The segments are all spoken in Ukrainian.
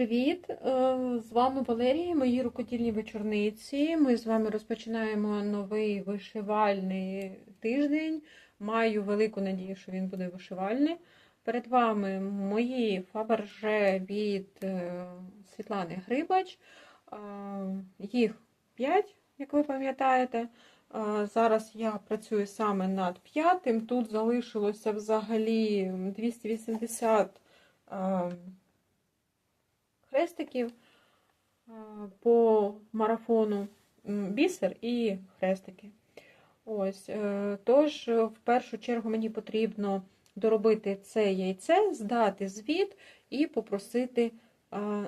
привіт! Е, З вами Валерія, мої рукодільні вечорниці. Ми з вами розпочинаємо новий вишивальний тиждень. Маю велику надію, що він буде вишивальний. Перед вами мої фаберже від е, Світлани Грибач. Е, Їх 5, як ви пам'ятаєте. Зараз я працюю саме над п'ятим. Тут залишилося взагалі 280 е, хрестиків по марафону бісер і хрестики. Ось, е, тож, е, в першу чергу мені потрібно доробити це яйце, здати звіт і попросити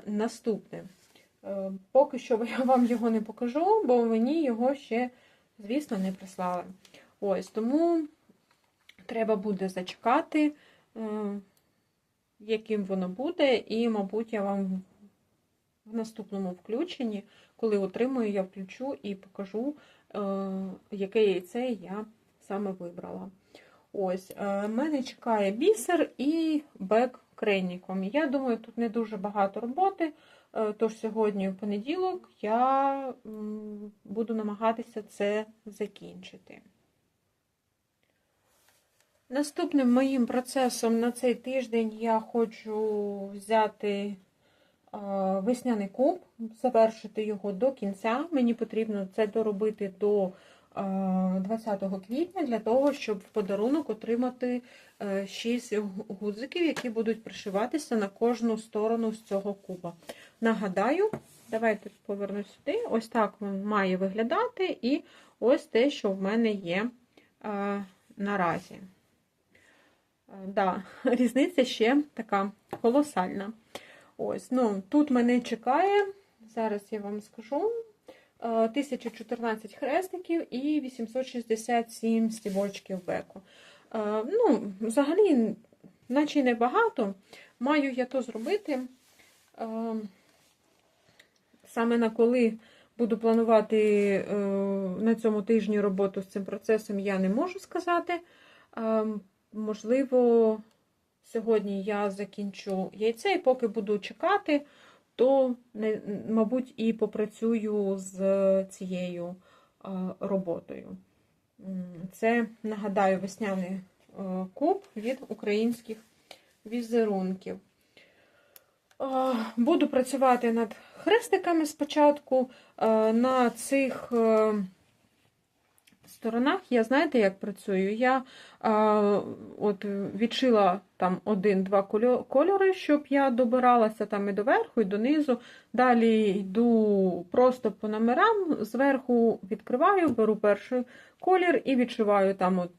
наступне. Е, Поки що я вам його не покажу, бо мені його ще, звісно, не прислали. Ось, тому треба буде зачекати, яким воно буде, і, мабуть, я вам в наступному включенні, коли отримую, я включу і покажу, е, яке яйце я саме вибрала. Ось, е, мене чекає бісер і бек крейніком. Я думаю, тут не дуже багато роботи, е, тож сьогодні в понеділок я буду намагатися це закінчити. Наступним моїм процесом на цей тиждень я хочу взяти весняний куб, завершити його до кінця. Мені потрібно це доробити до е, 20 квітня для того, щоб в подарунок отримати 6 гудзиків, які будуть пришиватися на кожну сторону з цього куба. Нагадаю, давайте поверну сюди. Ось так він має виглядати, і ось те, що в мене є е, наразі. Да, різниця ще така колосальна. Ось, ну, Тут мене чекає, зараз я вам скажу, 1014 хрестиків і 867 стібочків беку. Ну, Взагалі, наче небагато. Маю я то зробити. Саме на коли буду планувати на цьому тижні роботу з цим процесом, я не можу сказати. Можливо, сьогодні я закінчу яйце, і поки буду чекати, то, мабуть, і попрацюю з цією роботою. Це, нагадаю, весняний куб від українських візерунків. Буду працювати над хрестиками спочатку. На цих сторонах я знаєте, як працюю? Я а, от відшила там один-два кольори, щоб я добиралася там і доверху, і донизу. Далі йду просто по номерам, зверху відкриваю, беру перший колір і відшиваю там, от,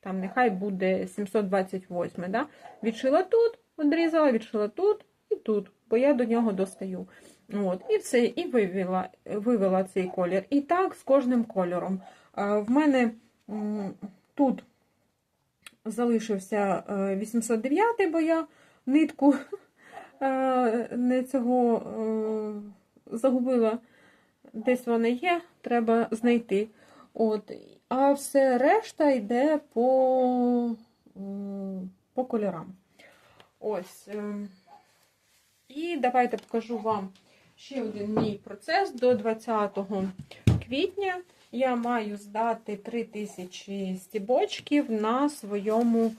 там нехай буде 728. Да? Відшила тут, відрізала, відшила тут і тут, бо я до нього достаю. От, І все, і вивела, вивела цей колір. І так з кожним кольором. В мене тут залишився 809, бо я нитку не цього загубила, десь вона є, треба знайти. От. А все решта йде по, по кольорам. Ось. І давайте покажу вам ще один мій процес до 20 квітня я маю здати 3000 стібочків на своєму е,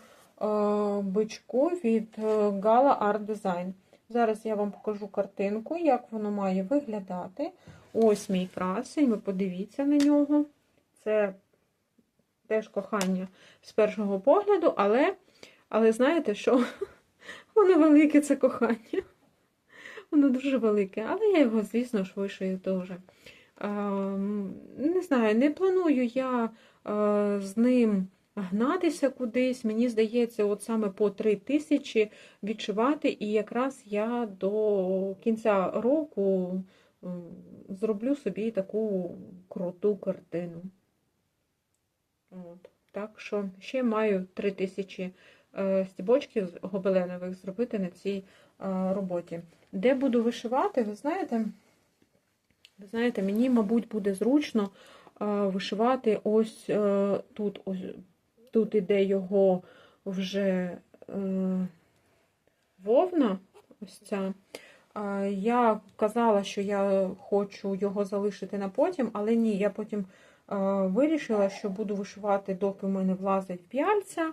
бичку від е, Gala Art Design. Зараз я вам покажу картинку, як воно має виглядати. Ось мій красень, ви подивіться на нього. Це теж кохання з першого погляду, але, але знаєте, що воно велике це кохання. Воно дуже велике, але я його, звісно ж, вишию теж. Не знаю, не планую я з ним гнатися кудись. Мені здається, от саме по 3 тисячі відшивати, і якраз я до кінця року зроблю собі таку круту картину. От. Так що ще маю 3 тисячі е, стібочків гобеленових зробити на цій роботі. Де буду вишивати, ви знаєте? Ви знаєте, мені, мабуть, буде зручно вишивати ось е, тут ось, тут іде його вже е, вовна, ось ця. Е, Я казала, що я хочу його залишити на потім, але ні, я потім е, вирішила, що буду вишивати, доки в мене влазить п'яльця.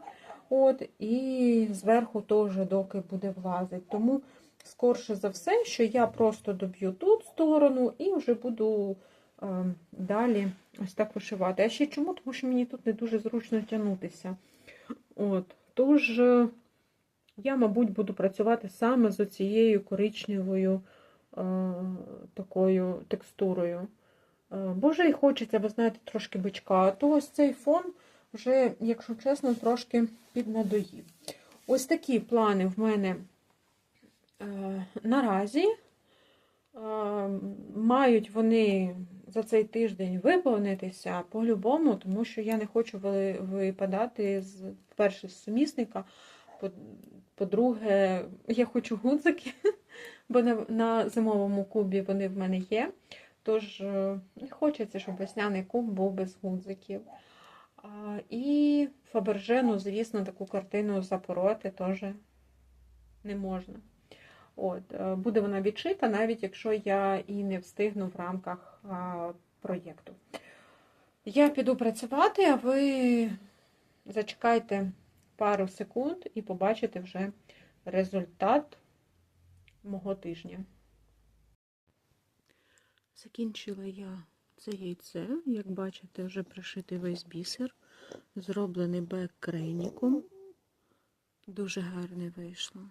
От, і зверху теж доки буде влазить. Тому, скорше за все, що я просто доб'ю тут сторону і вже буду е, далі ось так вишивати. А ще чому? Тому що мені тут не дуже зручно тягнутися. От, тож. е, я, мабуть, буду працювати саме з цією коричневою е, такою текстурою. Е, боже, і хочеться, ви знаєте, трошки бичка. То ось цей фон вже, якщо чесно, трошки піднадоїв. Ось такі плани в мене наразі. Е, мають вони за цей тиждень виповнитися по-любому, тому що я не хочу випадати з перше з сумісника. По- По-друге, я хочу гудзики, бо на, зимовому кубі вони в мене є. Тож е, не хочеться, щоб весняний куб був без гудзиків. І Фабержену, звісно, таку картину запороти теж не можна. От, е, буде вона відшита, навіть якщо я і не встигну в рамках проєкту. Я піду працювати, а ви зачекайте пару секунд і побачите вже результат мого тижня. Закінчила я це яйце, як бачите, вже пришитий весь бісер, зроблений бек-крейніком. Дуже гарне вийшло.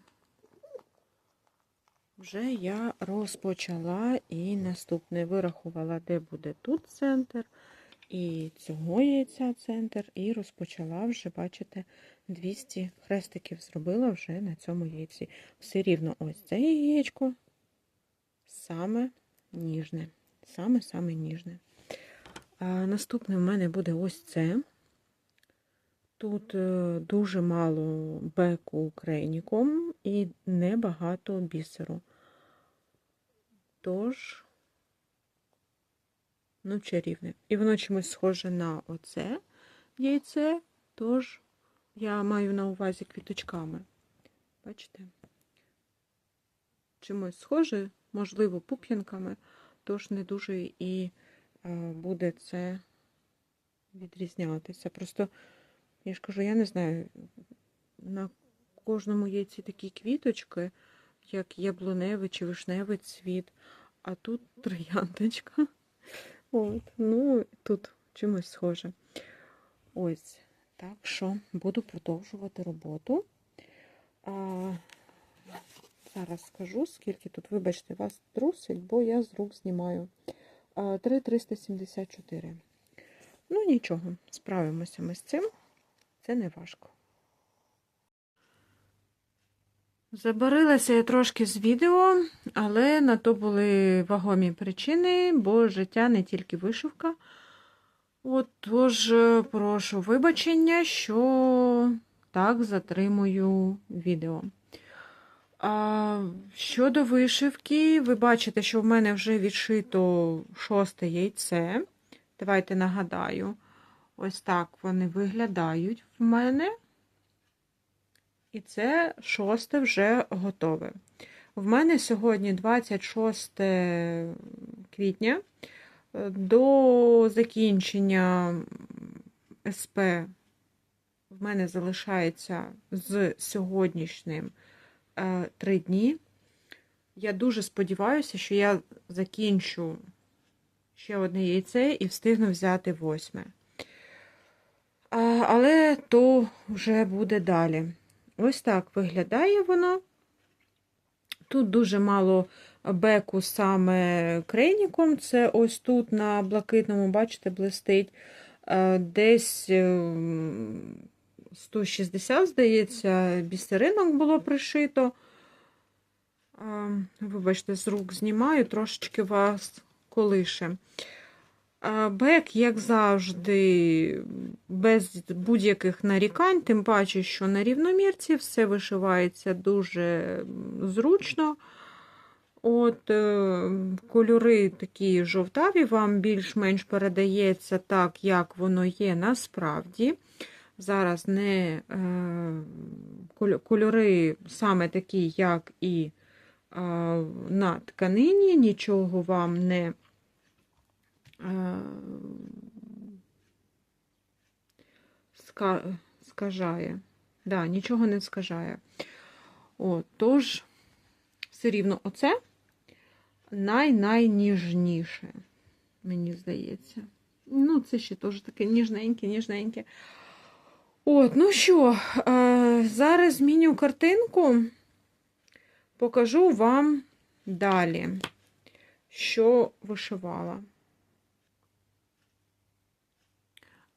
Вже я розпочала і наступне вирахувала, де буде тут центр, і цього яйця центр, і розпочала вже, бачите, 200 хрестиків зробила вже на цьому яйці. Все рівно ось це яєчко саме ніжне. Саме-саме ніжне. А наступне в мене буде ось це. Тут е, дуже мало беку крейніком і небагато бісеру. Тож, ну, чарівне. І воно чимось схоже на оце яйце, тож я маю на увазі квіточками. Бачите? Чимось схоже, можливо, пуп'янками, тож не дуже і е, буде це відрізнятися. Просто, я ж кажу, я не знаю, на кожному яйці такі квіточки, як яблуневий чи вишневий цвіт, а тут трояндочка. От, ну, тут чимось схоже. Ось. Так що буду продовжувати роботу. А, зараз скажу, скільки тут, вибачте, вас трусить, бо я з рук знімаю. А, 3,374. Ну, нічого, справимося ми з цим. Це не важко. Забарилася я трошки з відео, але на то були вагомі причини, бо життя не тільки вишивка. От, тож, прошу вибачення, що так затримую відео. А, щодо вишивки, ви бачите, що в мене вже відшито шосте яйце. Давайте нагадаю, ось так вони виглядають в мене. І це шосте вже готове. В мене сьогодні 26 квітня. До закінчення СП в мене залишається з сьогоднішнім е, три дні. Я дуже сподіваюся, що я закінчу ще одне яйце і встигну взяти восьме. Але то вже буде далі. Ось так виглядає воно. Тут дуже мало беку саме крейніком. Це ось тут на блакитному, бачите, блистить. Е, Десь е, 160, здається, бісеринок було пришито. Е, Вибачте, з рук знімаю, трошечки вас колише. Е, Бек, як завжди, без будь-яких нарікань, тим паче, що на рівномірці все вишивається дуже зручно. От е, кольори такі жовтаві, вам більш-менш передається так, як воно є насправді. Зараз не е, кольори саме такі, як і а, на тканині, нічого вам не е, скажає. Да, нічого не скажає. От, тож, все рівно, оце най-найніжніше, мені здається. Ну, це ще теж таке ніжненьке, ніжненьке. От, ну що, е, зараз зміню картинку, покажу вам далі, що вишивала.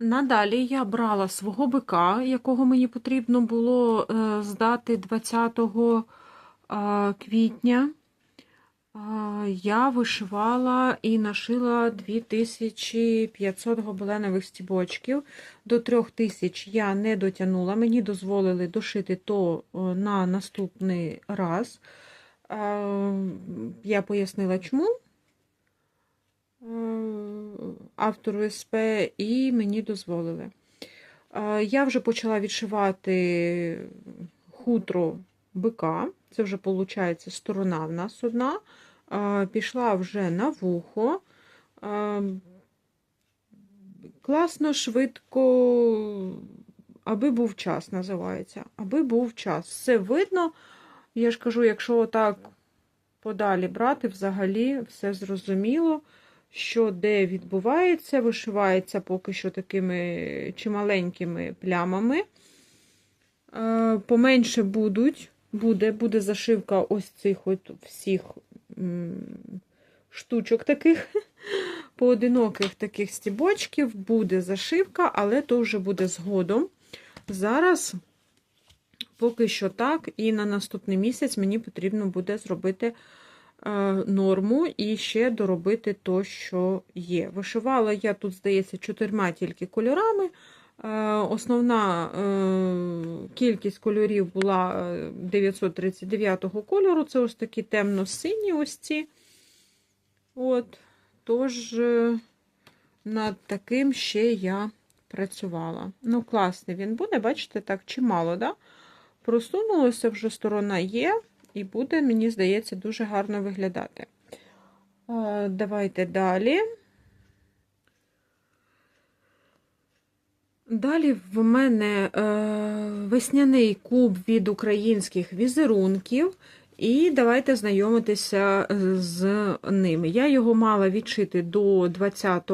Надалі я брала свого бика, якого мені потрібно було е, здати 20 е, квітня. Е, Я вишивала і нашила 2500 гобеленових стібочків. До 3000 я не дотягнула. Мені дозволили дошити то на наступний раз. Я пояснила, чому автору СП, і мені дозволили. Я вже почала відшивати хутро бика. Це вже, виходить, сторона в нас одна. Пішла вже на вухо. Класно, швидко, аби був час, називається. Аби був час. Все видно. Я ж кажу, якщо отак подалі брати, взагалі все зрозуміло, що де відбувається, вишивається поки що такими чималенькими плямами. Е, Поменше будуть, буде, буде зашивка ось цих от всіх штучок таких, поодиноких таких стібочків, буде зашивка, але то вже буде згодом. Зараз поки що так, і на наступний місяць мені потрібно буде зробити норму і ще доробити то, що є. Вишивала я тут, здається, чотирма тільки кольорами. Е, Основна е, кількість кольорів була е, 939 кольору. Це ось такі темно-сині ось ці. От, тож е, над таким ще я працювала. Ну, класний він буде, бачите, так чимало, да? Просунулася вже сторона є, і буде, мені здається, дуже гарно виглядати. Е, Давайте далі. Далі в мене е, весняний куб від українських візерунків. І давайте знайомитися з ними. Я його мала відшити до 20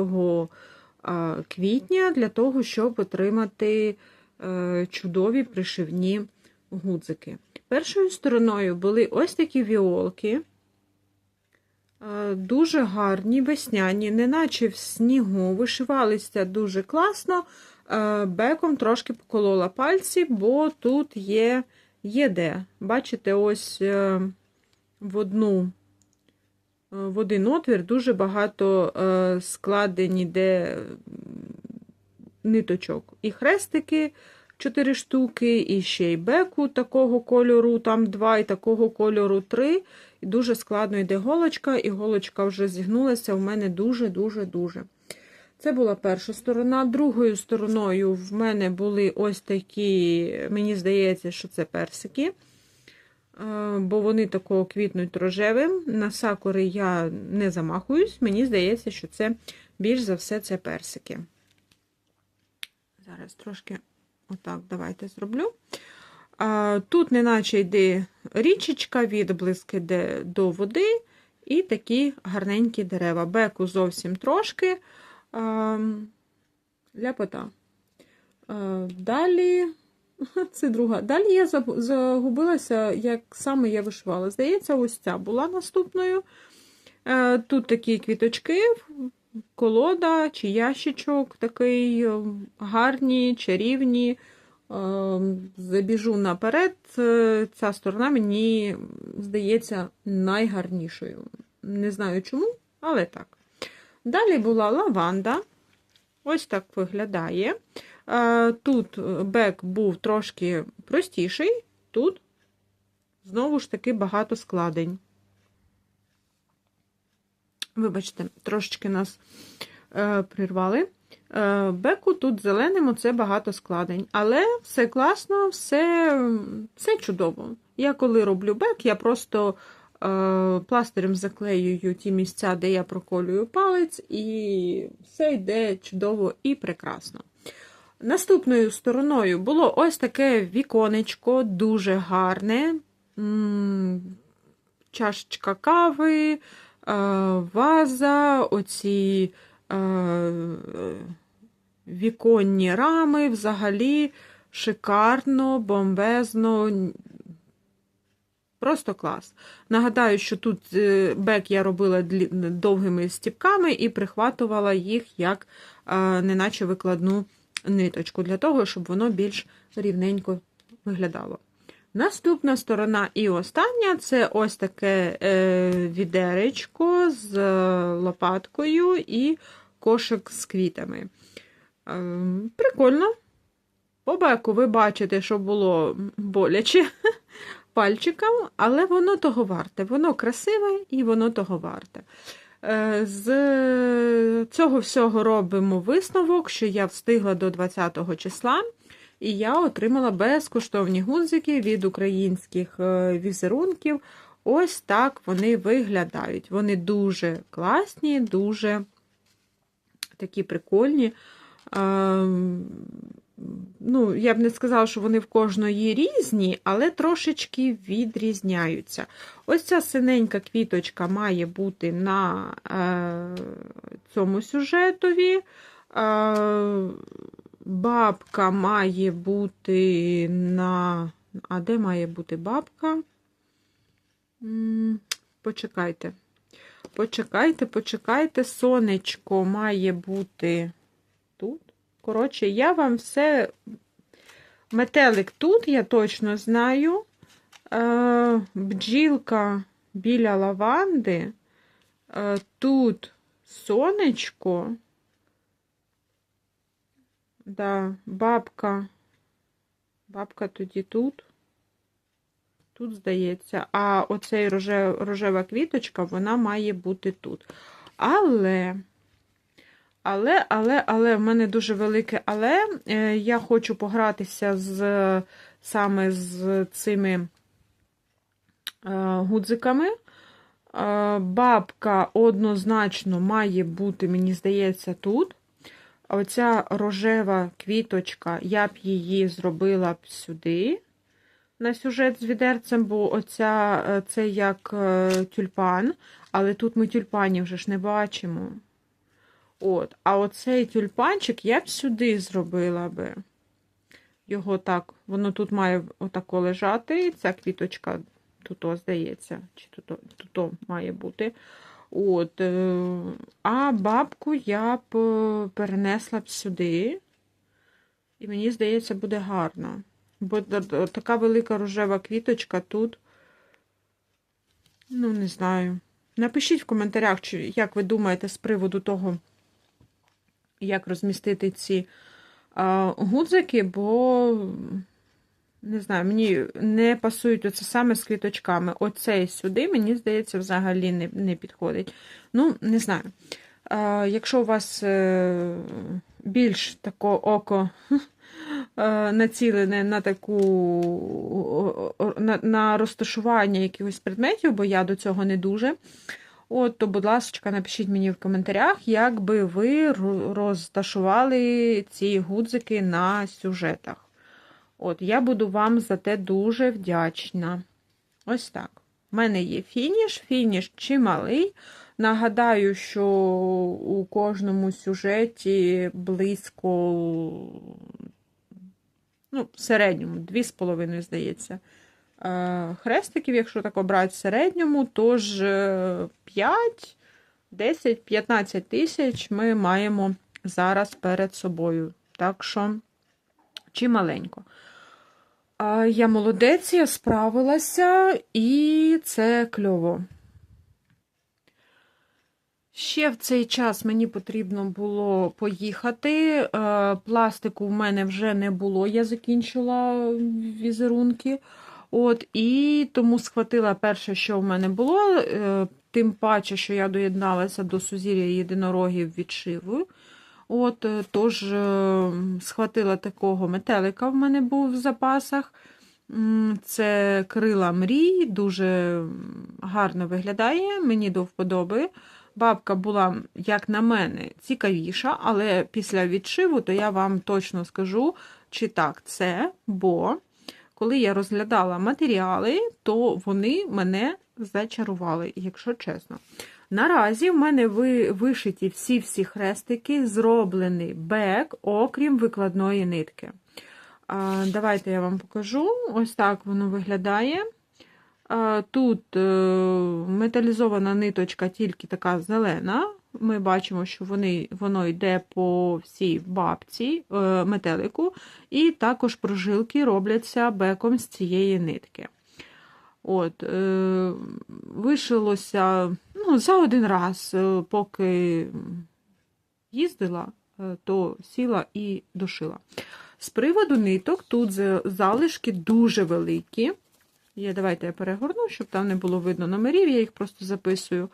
квітня для того, щоб отримати е, чудові пришивні гудзики. Першою стороною були ось такі віолки, е, дуже гарні, весняні, неначе в снігу, вишивалися дуже класно. Е, Беком трошки поколола пальці, бо тут є, є де. Бачите, ось е, в одну в один отвір дуже багато складені де ниточок. І хрестики 4 штуки, і ще й беку такого кольору, там 2, і такого кольору 3. І дуже складно йде голочка, і голочка вже зігнулася в мене дуже-дуже-дуже. Це була перша сторона. Другою стороною в мене були ось такі, мені здається, що це персики, е, бо вони такого квітнуть рожевим. На сакури я не замахуюсь, мені здається, що це більш за все це персики. Зараз трошки отак давайте зроблю. Тут, неначе йде річечка, відблиск йде до води, і такі гарненькі дерева. Беку зовсім трошки. Ляпота. Далі, це друга. Далі я загубилася, як саме я вишивала. Здається, ось ця була наступною. Е, Тут такі квіточки, колода чи ящичок такий гарні, чарівні. Е, Забіжу наперед. Е, Ця сторона мені здається найгарнішою. Не знаю чому, але так. Далі була лаванда. Ось так виглядає. Е, Тут бек був трошки простіший, тут знову ж таки багато складень. Вибачте, трошечки нас е, прирвали. Е, Беку тут зеленим оце багато складень. Але все класно, все все чудово. Я коли роблю бек, я просто пластирем заклеюю ті місця, де я проколюю палець, і все йде чудово і прекрасно. Наступною стороною було ось таке віконечко, дуже гарне. Чашечка кави, е, ваза, оці віконні рами, взагалі шикарно, бомбезно. Просто клас. Нагадаю, що тут е, бек я робила довгими стіпками і прихватувала їх як неначе викладну ниточку, для того, щоб воно більш рівненько виглядало. Наступна сторона і остання це ось таке е, відеречко з е, лопаткою і кошик з квітами. Е, прикольно. По беку ви бачите, що було боляче пальчиком, але воно того варте. Воно красиве і воно того варте. Е, З цього всього робимо висновок, що я встигла до 20 числа, і я отримала безкоштовні гудзики від українських е, візерунків. Ось так вони виглядають. Вони дуже класні, дуже такі прикольні. Ем, Ну, я б не сказала, що вони в кожної різні, але трошечки відрізняються. Ось ця синенька квіточка має бути на е, цьому сюжетові. Е, бабка має бути на. А де має бути бабка? Почекайте. Почекайте, почекайте. Сонечко має бути тут. Коротше, я вам все. Метелик тут, я точно знаю. Е, бджілка біля лаванди. Е, тут сонечко. Да, бабка. Бабка тоді тут. Тут, здається, а оцей роже, рожева квіточка, вона має бути тут. Але. Але, але, але, в мене дуже велике але. Е, Я хочу погратися з саме з цими е, гудзиками. Е, Бабка однозначно має бути, мені здається, тут. Оця рожева квіточка, я б її зробила б сюди, на сюжет з відерцем, бо оця, е, це як е, тюльпан, але тут ми тюльпанів вже ж не бачимо. От, а оцей тюльпанчик я б сюди зробила би. Його так, воно тут має отако лежати, і ця квіточка тут, здається, чи тут, тут має бути. От, е, а бабку я б е, перенесла б сюди. І мені здається, буде гарно. Бо така велика рожева квіточка тут. Ну, не знаю. Напишіть в коментарях, чи, як ви думаєте з приводу того, як розмістити ці гудзики, бо, не знаю, мені не пасують оце саме з квіточками. Оцей сюди, мені здається, взагалі не, не підходить. Ну, не знаю. А, якщо у вас е, більш тако око е, націлене на таку на, на розташування якихось предметів, бо я до цього не дуже. От, то, будь ласка, напишіть мені в коментарях, як би ви розташували ці гудзики на сюжетах. От, я буду вам за те дуже вдячна. Ось так. У мене є фініш, фініш чималий. Нагадаю, що у кожному сюжеті близько, ну, в середньому, 2,5, здається, е, хрестиків, якщо так обрати в середньому, тож е, 5, 10, 15 тисяч ми маємо зараз перед собою. Так що, чималенько. Я молодець, я справилася, і це кльово. Ще в цей час мені потрібно було поїхати. Пластику в мене вже не було, я закінчила візерунки. От, І тому схватила перше, що в мене було, е, тим паче, що я доєдналася до сузір'я єдинорогів відшиву. От, е, Тож е, схватила такого метелика, в мене був в запасах. Це крила мрій, дуже гарно виглядає, мені до вподоби. Бабка була, як на мене, цікавіша, але після відшиву, то я вам точно скажу, чи так це, бо коли я розглядала матеріали, то вони мене зачарували, якщо чесно. Наразі в мене ви, вишиті всі-всі хрестики, зроблений бек, окрім викладної нитки. Давайте я вам покажу. Ось так воно виглядає. Тут е, металізована ниточка тільки така зелена. Ми бачимо, що вони, воно йде по всій бабці, е, метелику, і також прожилки робляться беком з цієї нитки. От, е, Вишилося ну, за один раз, е, поки їздила, е, то сіла і дошила. З приводу ниток, тут залишки дуже великі. Я, давайте я перегорну, щоб там не було видно номерів, я їх просто записую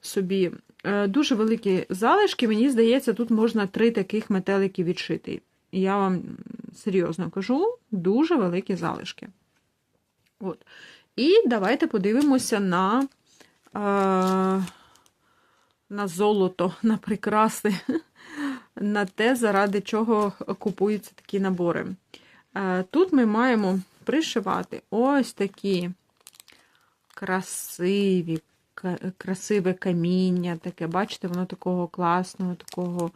собі. Е, Дуже великі залишки, мені здається, тут можна три таких метелики відшити. Я вам серйозно кажу, дуже великі залишки. От. І давайте подивимося на, е, на золото, на прикраси, на те, заради чого купуються такі набори. Е, Тут ми маємо пришивати ось такі красиві, красиве каміння, таке, бачите, воно такого класного, такого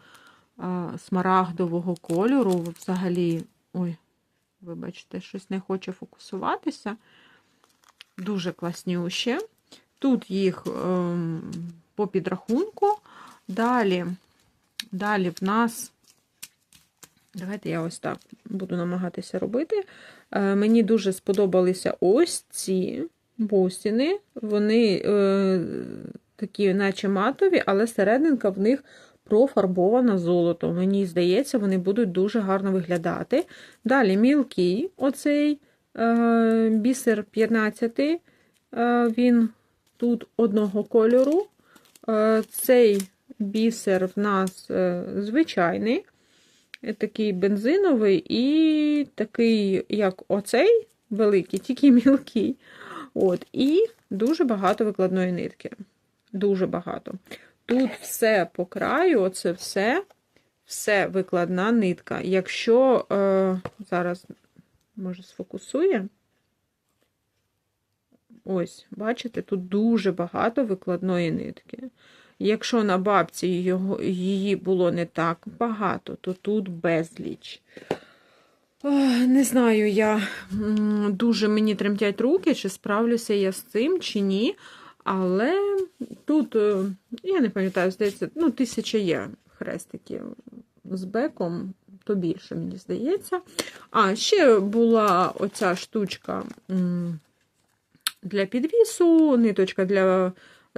е, смарагдового кольору. Взагалі, ой, вибачте, щось не хоче фокусуватися. Дуже класнющі. Тут їх ем, по підрахунку. Далі, далі в нас. Давайте я ось так буду намагатися робити. Е, Мені дуже сподобалися ось ці бусини. Вони е, такі, наче матові, але серединка в них профарбована золотом. Мені здається, вони будуть дуже гарно виглядати. Далі мілкий, оцей бісер 15, е, він тут одного кольору. Е, цей бісер в нас е, звичайний. Е, такий бензиновий і такий, як оцей великий, тільки мілкий. От, І дуже багато викладної нитки. Дуже багато. Тут все по краю, оце все, все викладна нитка. Якщо е, зараз, може, сфокусує. Ось, бачите, тут дуже багато викладної нитки. Якщо на бабці його, її було не так багато, то тут безліч. Не знаю, я дуже мені тремтять руки, чи справлюся я з цим, чи ні. Але тут, е, я не пам'ятаю, здається, ну, тисяча є хрестиків з беком, то більше, мені здається. А, ще була оця штучка для підвісу, ниточка для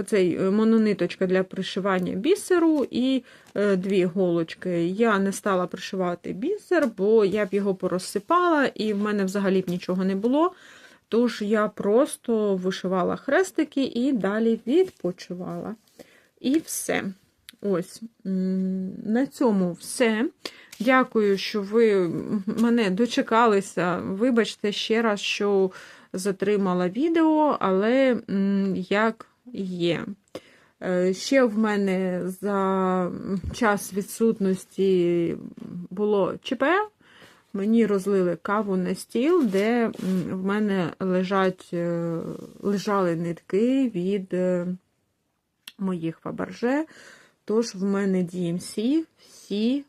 цей е, монониточка для пришивання бісеру і е, дві голочки. Я не стала пришивати бісер, бо я б його порозсипала, і в мене взагалі б нічого не було. Тож я просто вишивала хрестики і далі відпочивала. І все. Ось, на цьому все. Дякую, що ви мене дочекалися. Вибачте ще раз, що затримала відео, але як є. Е, Ще в мене за час відсутності було ЧП. Мені розлили каву на стіл, де в мене лежать, е, лежали нитки від е, моїх фабарже. Тож в мене DMC всі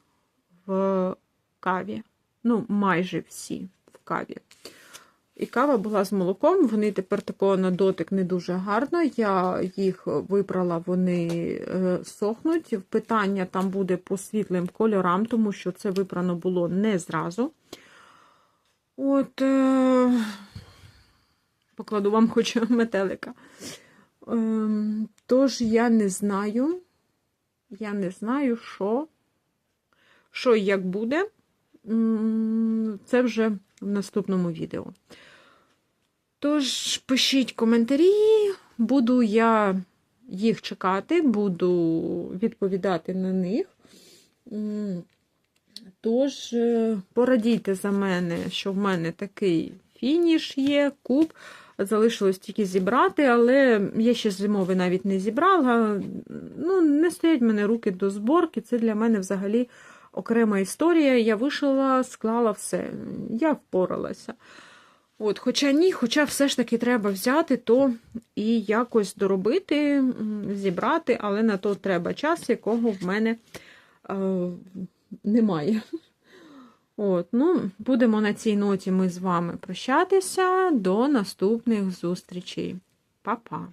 в каві. Ну, майже всі в каві. І кава була з молоком, вони тепер такого на дотик не дуже гарно. Я їх вибрала, вони е, сохнуть. Питання там буде по світлим кольорам, тому що це вибрано було не зразу. От, е, покладу вам хоч метелика. Е, тож я не знаю, я не знаю, що, що і як буде. Це вже в наступному відео. Тож, пишіть коментарі, буду я їх чекати, буду відповідати на них. Тож, е, порадійте за мене, що в мене такий фініш є, куб. Залишилось тільки зібрати, але я ще зимовий навіть не зібрала. Ну, не стоять в мене руки до зборки. Це для мене взагалі окрема історія. Я вишила, склала все. Я впоралася. От, Хоча ні, хоча все ж таки треба взяти то і якось доробити, зібрати, але на то треба час, якого в мене е, немає. От, ну, будемо на цій ноті ми з вами прощатися. До наступних зустрічей. Па-па!